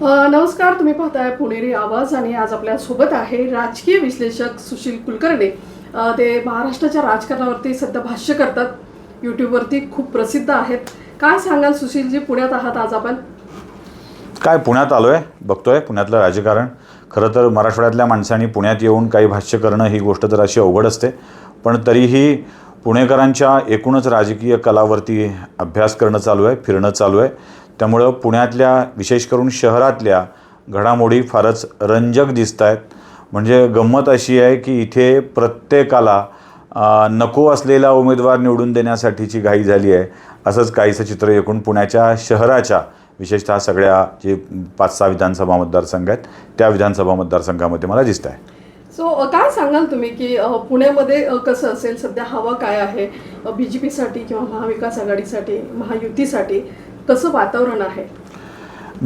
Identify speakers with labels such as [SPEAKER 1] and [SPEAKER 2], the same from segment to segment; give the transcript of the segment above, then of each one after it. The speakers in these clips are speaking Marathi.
[SPEAKER 1] नमस्कार तुम्ही पाहताय पुणेरी आवाज आणि आज आपल्यासोबत आहे राजकीय विश्लेषक सुशील कुलकर्णी. ते महाराष्ट्राच्या राजकारणावरती सध्या भाष्य करतात. यूट्यूबवरती खूप प्रसिद्ध आहेत. काय सांगाल सुशीलजी पुण्यात आहात आज आपण?
[SPEAKER 2] काय पुण्यात आलो आहे बघतो आहे पुण्यातलं राजकारण. खरं तर मराठवाड्यातल्या माणसांनी पुण्यात येऊन काही भाष्य करणं ही गोष्ट तर अशी अवघड असते. पण तरीही पुणेकरांच्या एकूणच राजकीय कलावरती अभ्यास करणं चालू आहे फिरणं चालू आहे. त्यामुळं पुण्यातल्या विशेष करून शहरातल्या घडामोडी फारच रंजक दिसत आहेत म्हणजे गंमत अशी आहे की इथे प्रत्येकाला नको असलेला उमेदवार निवडून देण्यासाठीची घाई झाली आहे. असंच काहीसं चित्र एकूण पुण्याच्या शहराच्या विशेषतः सगळ्या जे पाच सहा विधानसभा मतदारसंघ आहेत त्या विधानसभा मतदारसंघामध्ये मला दिसत आहे
[SPEAKER 1] सो अ, काय सांगाल तुम्ही की पुण्यामध्ये कसं असेल? सध्या हवा काय आहे? बी जे पीसाठी किंवा महाविकास आघाडीसाठी महायुतीसाठी कसं वातावरण आहे?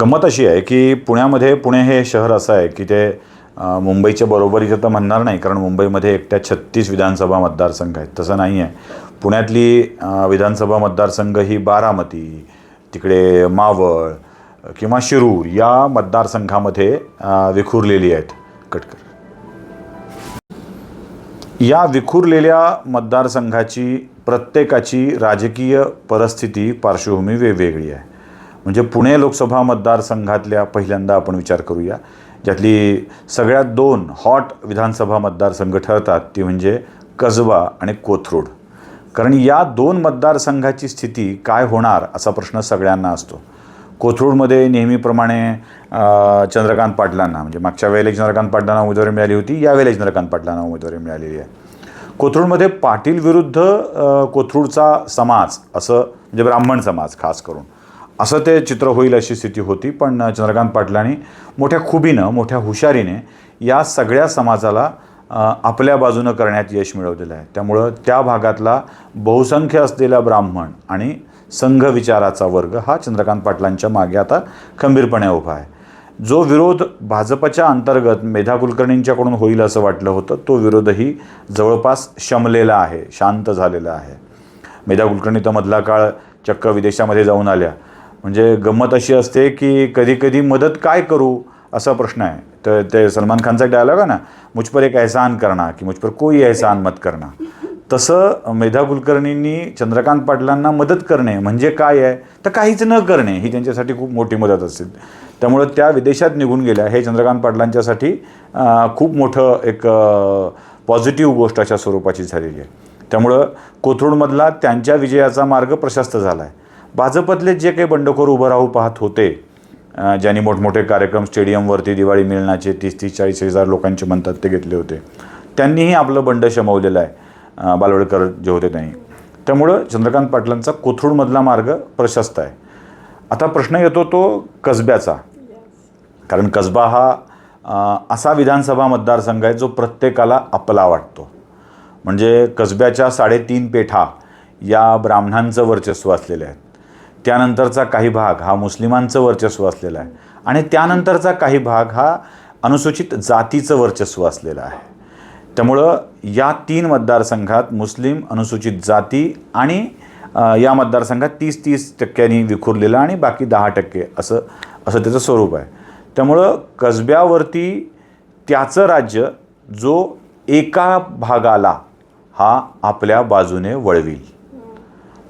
[SPEAKER 2] गंमत अशी आहे की पुण्यामध्ये पुणे हे शहर असं आहे की ते मुंबईच्या बरोबरीचं तर म्हणणार नाही कारण मुंबईमध्ये एकट्या छत्तीस विधानसभा मतदारसंघ आहेत. तसं नाही आहे. पुण्यातली विधानसभा मतदारसंघ ही बारामती तिकडे मावळ किंवा शिरूर या मतदारसंघामध्ये विखुरलेली आहेत. कटकर. या विखुरलेल्या मतदारसंघाची प्रत्येकाची राजकीय परिस्थिती पार्श्वभूमी वेगवेगळी आहे. म्हणजे पुणे लोकसभा मतदारसंघातल्या पहिल्यांदा आपण विचार करूया. ज्यातली सगळ्यात दोन हॉट विधानसभा मतदारसंघ ठरतात ती म्हणजे कसबा आणि कोथरूड. कारण या दोन मतदारसंघाची स्थिती काय होणार असा प्रश्न सगळ्यांना असतो. कोथरूडमध्ये नेहमीप्रमाणे चंद्रकांत पाटलांना म्हणजे मागच्या वेळेला चंद्रकांत पाटलांना उमेदवारी मिळाली होती यावेळेला चंद्रकांत पाटलांना उमेदवारी मिळालेली आहे. कोथरूडमध्ये पाटील विरुद्ध कोथरूडचा समाज असं म्हणजे ब्राह्मण समाज खास करून. असं ते चित्र होईल अशी स्थिती होती पण चंद्रकांत पाटलांनी मोठ्या खुबीनं मोठ्या हुशारीने या सगळ्या समाजाला आपल्या बाजूनं करण्यात यश मिळवलेलं आहे. त्यामुळं त्या भागातला बहुसंख्य असलेला ब्राह्मण आणि संघ विचाराचा वर्ग हा चंद्रकांत पाटलांच्या मागे आता खंबीरपणे उभा आहे. जो विरोध भाजपच्या अंतर्गत मेधा कुलकर्णींच्याकडून होईल असं वाटलं होतं तो विरोधही जवळपास शमलेला आहे शांत झालेला आहे. मेधा कुलकर्णी तर मधला काळ चक्क विदेशामध्ये जाऊन आल्या. म्हणजे गंमत अशी असते की कधी कधी मदत काय करू असा प्रश्न आहे. तर ते सलमान खानचा डायलॉग आहे ना मुझ पर एक एहसान करना की मुझ पर कोई एहसान मत करना तसं मेधा कुलकर्णींनी चंद्रकांत पाटलांना मदत करणे म्हणजे काय आहे? तर काहीच न करणे ही त्यांच्यासाठी खूप मोठी मदत असेल. त्यामुळं त्या विदेशात निघून गेल्या हे चंद्रकांत पाटलांच्यासाठी खूप मोठं एक पॉझिटिव्ह गोष्ट अशा स्वरूपाची झालेली आहे. त्यामुळं कोथरूडमधला त्यांच्या विजयाचा मार्ग प्रशस्त झाला आहे भाजपतले जे काही बंडखोर उभं राहू पाहत होते ज्यांनी मोठमोठे कार्यक्रम स्टेडियमवरती दिवाळी मिळण्याचे तीस तीस चाळीस हजार लोकांचे म्हणतात ते घेतले होते त्यांनीही आपलं बंड शमवलेलं आहे. बालवडकर जे होते त्यांनी. त्यामुळं चंद्रकांत पाटलांचा कोथरूडमधला मार्ग प्रशस्त आहे. आता प्रश्न येतो तो कसब्याचा. कारण कसबा हा असा विधानसभा मतदारसंघ आहे जो प्रत्येकाला आपला वाटतो. म्हणजे कसब्याच्या साडेतीन पेठा या ब्राह्मणांचं वर्चस्व असलेले आहेत. त्यानंतरचा काही भाग हा मुस्लिमांचं वर्चस्व असलेला आहे. आणि त्यानंतरचा काही भाग हा अनुसूचित जातीचं वर्चस्व असलेला आहे. त्यामुळं या तीन मतदारसंघात मुस्लिम अनुसूचित जाती आणि या मतदारसंघात तीस तीस टक्क्यांनी विखुरलेलं आणि बाकी दहा टक्के असं असं त्याचं स्वरूप आहे. त्यामुळं कसब्यावरती त्याचं राज्य जो एका भागाला हा आपल्या बाजूने वळविल.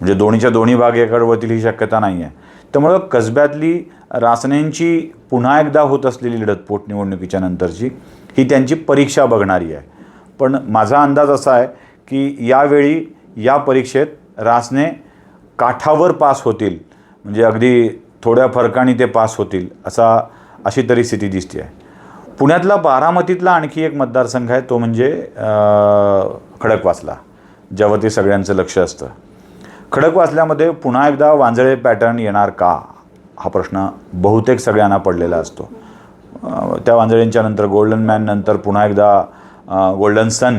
[SPEAKER 2] म्हणजे दोन्हीच्या दोन्ही भाग एकाकडे वळतील ही शक्यता नाही आहे त्यामुळं कसब्यातली रासनेंची पुन्हा एकदा होत असलेली लढत पोटनिवडणुकीच्या नंतरची ही त्यांची परीक्षा बघणारी आहे. पण माझा अंदाज असा आहे की यावेळी या परीक्षेत रासने काठावर पास होतील. म्हणजे अगदी थोड्या फरकाने ते पास होतील असा अशी तरी स्थिती दिसते आहे. पुण्यातला बारामतीतला आणखी एक मतदारसंघ आहे तो म्हणजे अं, खडकवासला ज्यावरती सगळ्यांचं लक्ष असतं. खडकवासल्यामध्ये पुन्हा एकदा वांजळे पॅटर्न येणार का? हा प्रश्न बहुतेक सगळ्यांना पडलेला असतो. त्या वांजळेंच्या नंतर गोल्डन मॅन नंतर पुन्हा एकदा गोल्डन सन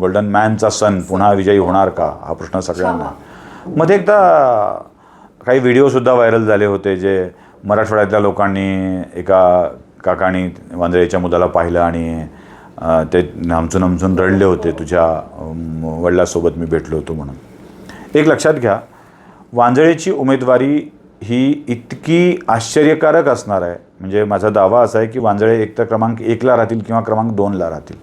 [SPEAKER 2] गोल्डन मॅनचा सन पुन्हा विजयी होणार का? हा प्रश्न सगळ्यांना. मध्ये एकदा काही व्हिडिओसुद्धा व्हायरल झाले होते जे मराठवाड्यातल्या लोकांनी एका काकांनी वांजळेच्या मुलाला पाहिलं आणि ते नामचून नामचून रडले होते तुझ्या वडिलासोबत मी भेटलो होतो म्हणून. एक लक्षात घ्या वांजळेची उमेदवारी ही इतकी आश्चर्यकारक असणार आहे. म्हणजे माझा दावा असा आहे की वांजळे एक तर क्रमांक एकला राहतील किंवा क्रमांक दोनला राहतील.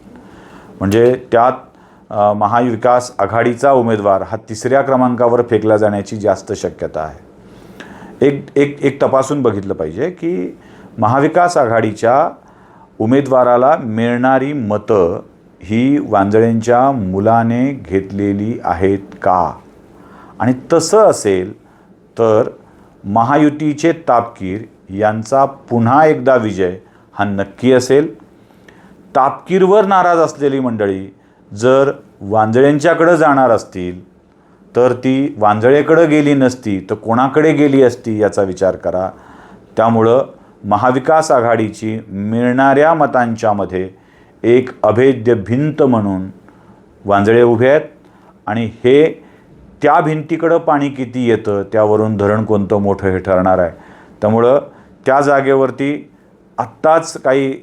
[SPEAKER 2] म्हणजे त्यात महाविकास आघाडीचा उमेदवार हा तिसऱ्या क्रमांकावर फेकला जाण्याची जास्त शक्यता आहे. एक एक एक तपासून बघितलं पाहिजे की महाविकास आघाडीच्या उमेदवाराला मिळणारी मतं ही वांजळेंच्या मुलाने घेतलेली आहेत का? आणि तसं असेल तर महायुतीचे तापकीर यांचा पुन्हा एकदा विजय हा नक्की असेल. तापकीरवर नाराज असलेली मंडळी जर वांजळ्यांच्याकडं जाणार असतील तर ती वांजळेकडं गेली नसती तर कोणाकडे गेली असती याचा विचार करा. त्यामुळं महाविकास आघाडीची मिळणाऱ्या मतांच्यामध्ये एक अभेद्य भिंत म्हणून वांजळे उभे आहेत आणि हे त्या भिंतीकडं पाणी किती येतं त्यावरून धरण कोणतं मोठं हे ठरणार आहे. त्यामुळं त्या जागेवरती आत्ताच काही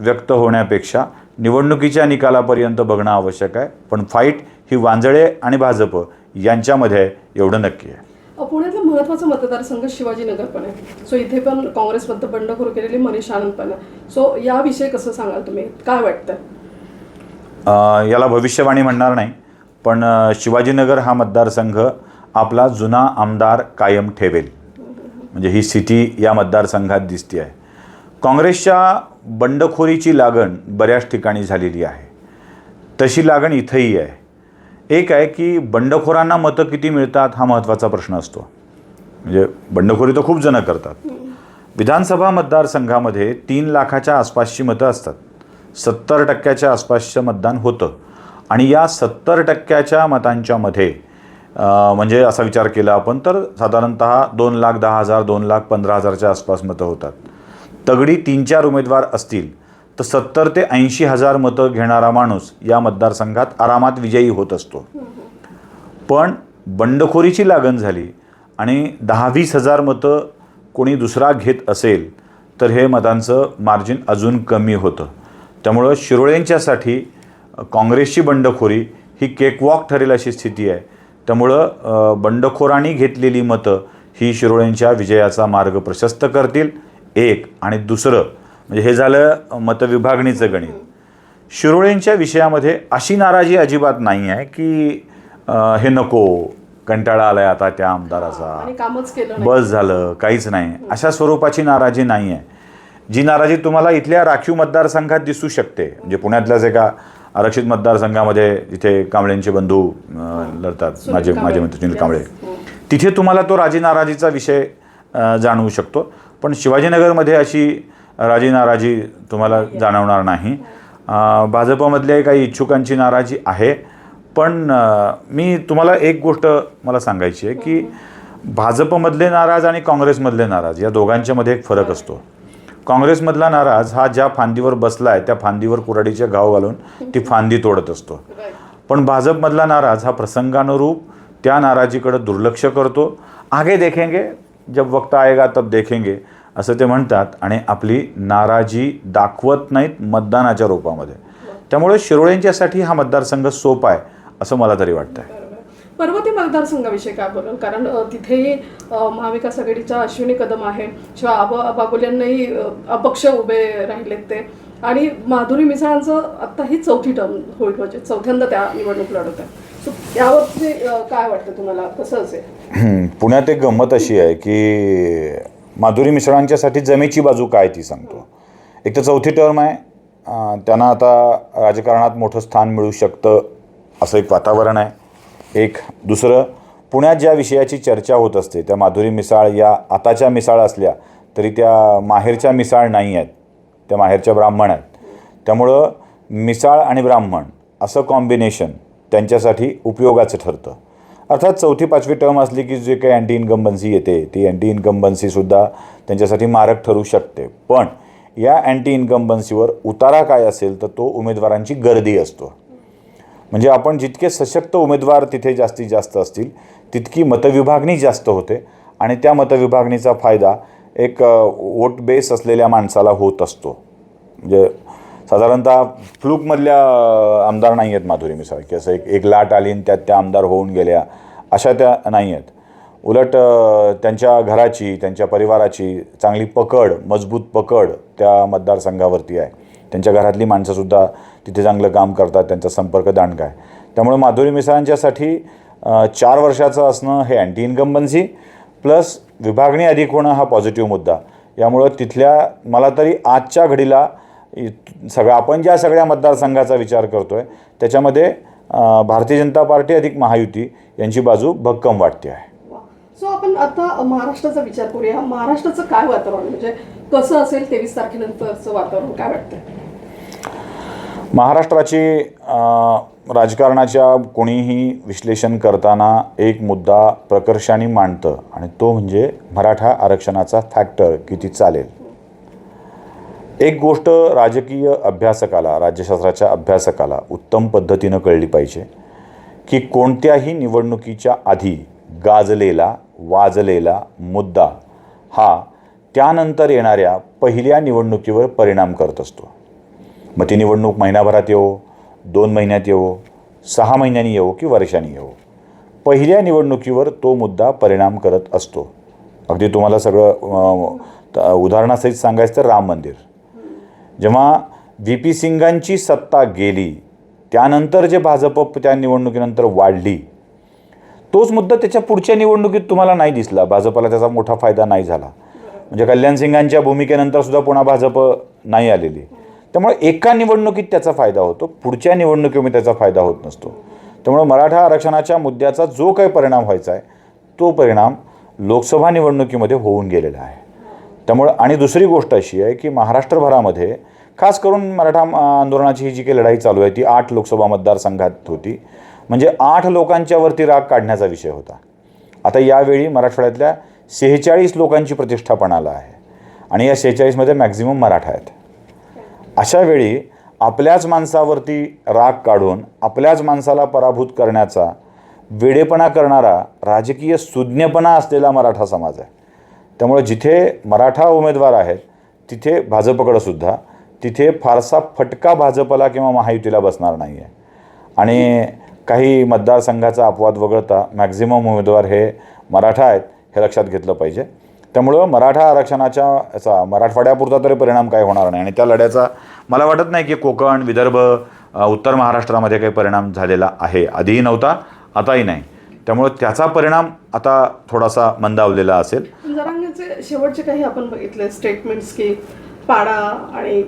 [SPEAKER 2] व्यक्त होण्यापेक्षा निवडणुकीच्या निकालापर्यंत बघणं आवश्यक आहे. पण फाईट ही वांजळे आणि भाजप यांच्यामध्ये एवढं नक्की आहे.
[SPEAKER 1] पुण्यातला महत्त्वाचा मतदारसंघ शिवाजीनगर पण आहे. सो इथे पण काँग्रेसमध्ये बंडखोर केलेली मनीष आनंद पण आहे. सो याविषयी कसं सांगाल तुम्ही? काय वाटतं
[SPEAKER 2] याला भविष्यवाणी म्हणणार नाही. पण शिवाजीनगर हा मतदारसंघ आपला जुना आमदार कायम ठेवेल. म्हणजे ही स्थिती या मतदारसंघात दिसते आहे काँग्रेसच्या बंडखोरीची लागण बऱ्याच ठिकाणी झालेली आहे. तशी लागण इथंही आहे. एक आहे की बंडखोरांना मतं किती मिळतात हा महत्त्वाचा प्रश्न असतो. म्हणजे बंडखोरी तर खूप जणं करतात. विधानसभा मतदारसंघामध्ये तीन लाखाच्या आसपासची मतं असतात. सत्तर टक्क्याच्या आसपासचं मतदान होतं. आणि या सत्तर टक्क्याच्या मतांच्यामध्ये मध्ये म्हणजे असा विचार केला आपण तर साधारणत दोन लाख दहा हजार दोन लाख पंधरा हजारच्या आसपास मतं होतात. तगडी तीन चार उमेदवार असतील तर सत्तर ते ऐंशी हजार मतं घेणारा माणूस या मतदारसंघात आरामात विजयी होत असतो. पण बंडखोरीची लागण झाली आणि दहा वीस हजार मतं कोणी दुसरा घेत असेल तर हे मतांचं मार्जिन अजून कमी होतं. त्यामुळं शिरोळेंच्यासाठी काँग्रेसची बंडखोरी ही केकवॉक ठरेल अशी स्थिती आहे. त्यामुळं बंडखोरांनी घेतलेली मतं ही शिरोळेंच्या विजयाचा मार्ग प्रशस्त करतील. एक आणि दुसरं म्हणजे हे झालं मतविभागणीचं गणित. शिरोळेंच्या विषयामध्ये अशी नाराजी अजिबात नाही आहे की हे नको कंटाळा आलाय आता त्या आमदाराचा. बस झालं काहीच नाही. अशा स्वरूपाची नाराजी नाही आहे. जी नाराजी तुम्हाला इथल्या राखीव मतदारसंघात दिसू शकते म्हणजे पुण्यातल्याच एका आरक्षित मतदारसंघामध्ये जिथे कांबळेंचे बंधू लढतात माझे. माझे मित्र सुनील कांबळे.
[SPEAKER 1] Yes.
[SPEAKER 2] तिथे तुम्हाला तो राजी नाराजीचा विषय जाणवू शकतो. पण शिवाजीनगरमध्ये अशी राजी नाराजी तुम्हाला जाणवणार नाही. भाजपमधल्या काही इच्छुकांची नाराजी आहे. पण मी तुम्हाला एक गोष्ट मला सांगायची आहे की भाजपमधले नाराज आणि काँग्रेसमधले नाराज या दोघांच्यामध्ये एक फरक असतो. काँग्रेसमधला नाराज हा ज्या फांदीवर बसला आहे त्या फांदीवर कुऱ्हाडीचे गाव घालून ती फांदी तोडत असतो. पण भाजपमधला नाराज हा प्रसंगानुरूप त्या नाराजीकडे दुर्लक्ष करतो. आगे देखेंगे जब वक्त आएगा तब देखेंगे असं ते म्हणतात. आणि आपली नाराजी दाखवत नाहीत मतदानाच्या रूपामध्ये. त्यामुळे शिरोळेंच्यासाठी हा मतदारसंघ सोपा आहे असं मला तरी वाटतं आहे
[SPEAKER 1] पर्वती मतदारसंघाविषयी काय बोलाल? कारण तिथेही महाविकास आघाडीचा अश्विनी कदम आहे शिवाय आबा बागुल्यांनाही अपक्ष उभे राहिलेत ते. आणि माधुरी मिसाळांचं आत्ता ही चौथी टर्म होईल म्हणजे चौथ्यांदा त्या निवडणूक लढत आहे यावरती काय वाटतं तुम्हाला? कसं असेल?
[SPEAKER 2] पुण्यात एक गंमत अशी आहे की माधुरी मिश्रांच्यासाठी जमेची बाजू काय ती सांगतो. एक तर चौथी टर्म आहे त्यांना आता राजकारणात मोठं स्थान मिळू शकतं असं एक वातावरण आहे. एक दुसरं पुण्यात ज्या विषयाची चर्चा होत असते त्या माधुरी मिसाळ या आताच्या मिसाळ असल्या तरी त्या माहेरच्या मिसाळ नाही आहेत. त्या माहेरच्या ब्राह्मण आहेत. त्यामुळं मिसाळ आणि ब्राह्मण असं कॉम्बिनेशन त्यांच्यासाठी उपयोगाचं ठरतं. अर्थात चौथी पाचवी टर्म असली की जे काही अँटी इन्कम्बन्सी येते ती अँटी इन्कम्बन्सीसुद्धा त्यांच्यासाठी मारक ठरू शकते. पण या अँटी इन्कम्बन्सीवर उतारा काय असेल तर तो उमेदवारांची गर्दी असतो. म्हणजे आपण जितके सशक्त उमेदवार तिथे जास्तीत जास्त असतील तितकी मतविभागणी जास्त होते आणि त्या मतविभागणीचा फायदा एक वोट बेस असलेल्या माणसाला होत असतो. म्हणजे साधारणतः फ्लूकमधल्या आमदार नाही आहेत माधुरी मिसाळ की असं एक एक लाट आली आणि त्यात त्या आमदार होऊन गेल्या अशा त्या नाही आहेत उलट त्यांच्या घराची त्यांच्या परिवाराची चांगली पकड मजबूत पकड त्या मतदारसंघावरती आहे. त्यांच्या घरातली माणसंसुद्धा तिथे चांगलं काम करतात त्यांचा संपर्क दांडगा आहे. त्यामुळे माधुरी मिसाळांच्यासाठी चार वर्षाचं असणं हे अँटी इन्कम्बन्सी प्लस विभागणी अधिक होणं हा पॉझिटिव्ह मुद्दा. यामुळं तिथल्या मला तरी आजच्या घडीला सगळं आपण ज्या सगळ्या मतदारसंघाचा विचार करतो आहे त्याच्यामध्ये भारतीय जनता पार्टी अधिक महायुती यांची बाजू भक्कम वाटते आहे.
[SPEAKER 1] सो आपण आता महाराष्ट्राचा विचार करूया. महाराष्ट्राचं काय वातावरण? म्हणजे कसं असेल तेवीस तारखेनंतरचं वातावरण? काय वाटतंय?
[SPEAKER 2] महाराष्ट्राची राजकारणाच्या कोणीही विश्लेषण करताना एक मुद्दा प्रकर्षाने मांडतं आणि तो म्हणजे मराठा आरक्षणाचा फॅक्टर किती चालेल? एक गोष्ट राजकीय अभ्यासकाला राज्यशास्त्राच्या अभ्यासकाला उत्तम पद्धतीनं कळली पाहिजे की कोणत्याही निवडणुकीच्या आधी गाजलेला वाजलेला मुद्दा हा त्यानंतर येणाऱ्या पहिल्या निवडणुकीवर परिणाम करत असतो. मग ती निवडणूक महिनाभरात येवो दोन महिन्यात येवो सहा महिन्यांनी येवो की वर्षांनी येवो? पहिल्या निवडणुकीवर तो मुद्दा परिणाम करत असतो. अगदी तुम्हाला सगळं त- उदाहरणासहित सांगायचं तर राम मंदिर. जेव्हा व्ही पी सिंगांची सत्ता गेली त्यानंतर जे भाजप त्या निवडणुकीनंतर वाढली तोच मुद्दा त्याच्या पुढच्या निवडणुकीत तुम्हाला नाही दिसला. भाजपला त्याचा मोठा फायदा नाही झाला. म्हणजे कल्याण सिंगांच्या भूमिकेनंतर सुद्धा पुन्हा भाजप नाही आलेली. त्यामुळे एका निवडणुकीत त्याचा फायदा होतो पुढच्या निवडणुकीमध्ये त्याचा फायदा होत नसतो. त्यामुळे मराठा आरक्षणाच्या मुद्द्याचा जो काही परिणाम व्हायचा आहे तो परिणाम लोकसभा निवडणुकीमध्ये होऊन गेलेला आहे. त्यामुळं आणि दुसरी गोष्ट अशी आहे की महाराष्ट्रभरामध्ये खास करून मराठा आंदोलनाची ही जी काही लढाई चालू आहे ती आठ लोकसभा मतदारसंघात होती. म्हणजे आठ लोकांच्यावरती राग काढण्याचा विषय होता. आता यावेळी मराठवाड्यातल्या सेहेचाळीस लोकांची प्रतिष्ठा पणाला आहे. आणि या सेहेचाळीसमध्ये मॅक्झिमम मराठा आहेत. अशा वेळी आपल्याच माणसावरती राग काढून आपल्याच माणसाला पराभूत करण्याचा वेडेपणा करणारा राजकीय सुज्ञपणा असलेला मराठा समाज आहे. त्यामुळे जिथे मराठा उमेदवार आहेत तिथे भाजपकडंसुद्धा तिथे फारसा फटका भाजपला किंवा महायुतीला बसणार नाही आहे आणि काही मतदारसंघाचा अपवाद वगळता मॅक्झिमम उमेदवार हे मराठा आहेत हे लक्षात घेतलं पाहिजे. त्यामुळं मराठा आरक्षणाच्या याचा मराठवाड्यापुरता तरी परिणाम काय होणार नाही. आणि त्या लढ्याचा मला वाटत नाही की कोकण विदर्भ उत्तर महाराष्ट्रामध्ये काही परिणाम झालेला आहे. आधीही नव्हता आताही नाही. त्यामुळं त्याचा परिणाम आता थोडासा मंदावलेला असेल.
[SPEAKER 1] शेवटचे काही आपण बघितले स्टेटमेंट्स की पाडा आणि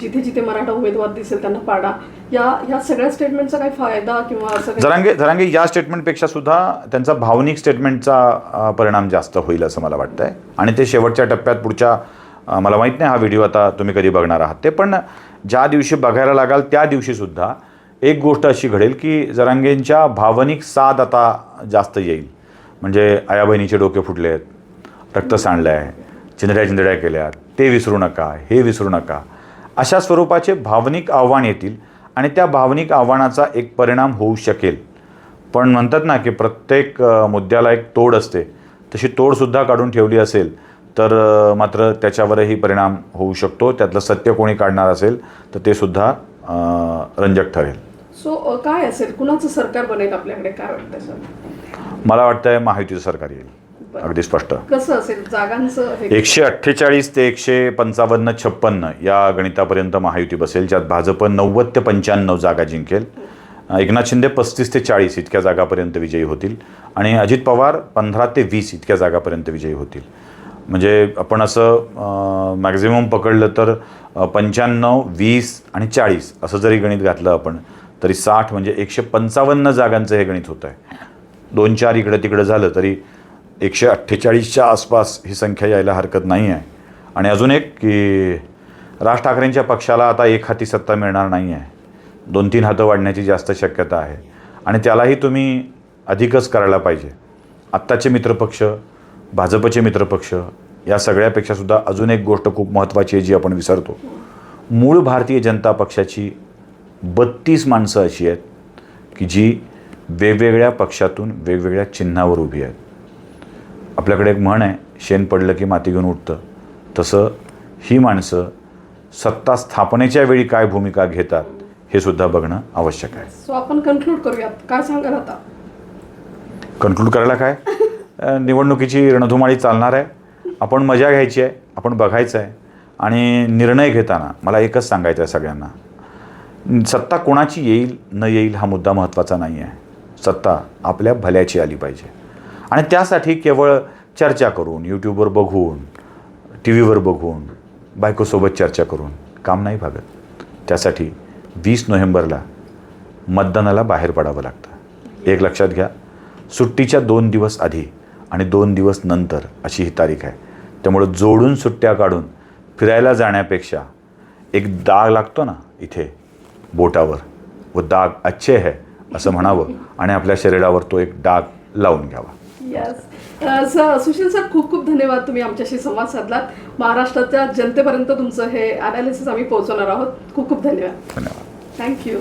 [SPEAKER 1] जिथे जिथे मराठा उमेदवार दिसेल त्यांना पाडा. या या सगळ्या स्टेटमेंटचा काही फायदा किंवा असं
[SPEAKER 2] जरांगे जरांगे या स्टेटमेंटपेक्षा सुद्धा त्यांचा भावनिक स्टेटमेंटचा परिणाम जास्त होईल असं मला वाटतं आहे आणि ते शेवटच्या टप्प्यात पुढच्या मला माहीत नाही हा व्हिडिओ आता तुम्ही कधी बघणार आहात ते. पण ज्या दिवशी बघायला लागाल त्या दिवशीसुद्धा एक गोष्ट अशी घडेल की जरांगेंच्या भावनिक साथ आता जास्त येईल. म्हणजे आया बहिणीचे डोके फुटले आहेत रक्त सांडलं आहे चिंधड्या चिंधड्या केल्या ते विसरू नका हे विसरू नका. अशा स्वरूपाचे भावनिक आव्हान येतील आणि त्या भावनिक आव्हानाचा एक परिणाम होऊ शकेल. पण म्हणतात ना की प्रत्येक मुद्द्याला एक तोड असते. तशी तोडसुद्धा काढून ठेवली असेल तर मात्र त्याच्यावरही परिणाम होऊ शकतो. त्यातलं सत्य कोणी काढणार असेल तर ते सुद्धा रंजक ठरेल.
[SPEAKER 1] सो काय असेल? कुणाचं सरकार बनेल आपल्याकडे? काय वाटतं सर?
[SPEAKER 2] मला वाटतंय महायुतीचं सरकार येईल. अगदी स्पष्ट.
[SPEAKER 1] कसं असेल? जागांचं
[SPEAKER 2] एकशे अठ्ठेचाळीस ते एकशे पंचावन्न छप्पन्न या गणितापर्यंत महायुती बसेल ज्यात भाजप नव्वद ते पंच्याण्णव जागा जिंकेल. एकनाथ शिंदे पस्तीस ते चाळीस इतक्या जागापर्यंत विजयी होतील. आणि अजित पवार पंधरा ते वीस इतक्या जागापर्यंत विजयी होतील. म्हणजे आपण असं मॅक्झिमम पकडलं तर पंच्याण्णव वीस आणि चाळीस असं जरी गणित घातलं आपण तरी साठ म्हणजे एकशे पंचावन्न जागांचं हे गणित होतं आहे दोन चार इकडं तिकडं झालं तरी एकशे अठ्ठेचाळीसच्या आसपास ही संख्या यायला हरकत नाही आहे. आणि अजून एक की राज ठाकरेंच्या पक्षाला आता एक हाती सत्ता मिळणार नाही आहे. दोन तीन हातं वाढण्याची जास्त शक्यता आहे. आणि त्यालाही तुम्ही अधिकच करायला पाहिजे. आत्ताचे मित्रपक्ष भाजपचे मित्रपक्ष या सगळ्यापेक्षासुद्धा अजून एक गोष्ट खूप महत्त्वाची आहे जी आपण विसरतो. मूळ भारतीय जनता पक्षाची बत्तीस माणसं अशी आहेत की जी वेगवेगळ्या पक्षातून वेगवेगळ्या चिन्हावर उभी आहेत. आपल्याकडे एक म्हण आहे शेण पडलं की माती घेऊन उठतं. तसं ही माणसं सत्ता स्थापनेच्या वेळी काय भूमिका घेतात हे सुद्धा बघणं आवश्यक आहे.
[SPEAKER 1] सो आपण कन्क्लूड करूयात. काय सांगाल आता?
[SPEAKER 2] कन्क्लूड करायला काय? निवडणुकीची रणधुमाळी चालणार आहे. आपण मजा घ्यायची आहे आपण बघायचं आहे. आणि निर्णय घेताना मला एकच सांगायचं आहे सगळ्यांना. सत्ता कोणाची येईल न येईल हा मुद्दा महत्त्वाचा नाही आहे सत्ता आपल्या भल्याची आली पाहिजे. आणि त्यासाठी केवळ चर्चा करून यूट्यूबवर बघून टी व्हीवर बघून बायकोसोबत चर्चा करून काम नाही भागत. त्यासाठी वीस नोव्हेंबरला मतदानाला बाहेर पडावं लागतं. एक लक्षात घ्या सुट्टीच्या दोन दिवस आधी आणि दोन दिवस नंतर अशी ही तारीख आहे. त्यामुळं जोडून सुट्ट्या काढून फिरायला जाण्यापेक्षा एक दाग लागतो ना इथे बोटावर. व दाग अच्छे है असं म्हणावं आणि आपल्या शरीरावर तो एक डाग लावून घ्यावा.
[SPEAKER 1] सर सुशील सर खूप खूप धन्यवाद तुम्ही आमच्याशी संवाद साधलात. महाराष्ट्राच्या जनतेपर्यंत तुमचं हे अनालिसिस आम्ही पोहोचवणार आहोत. खूप खूप धन्यवाद.
[SPEAKER 2] धन्यवाद.
[SPEAKER 1] थँक्यू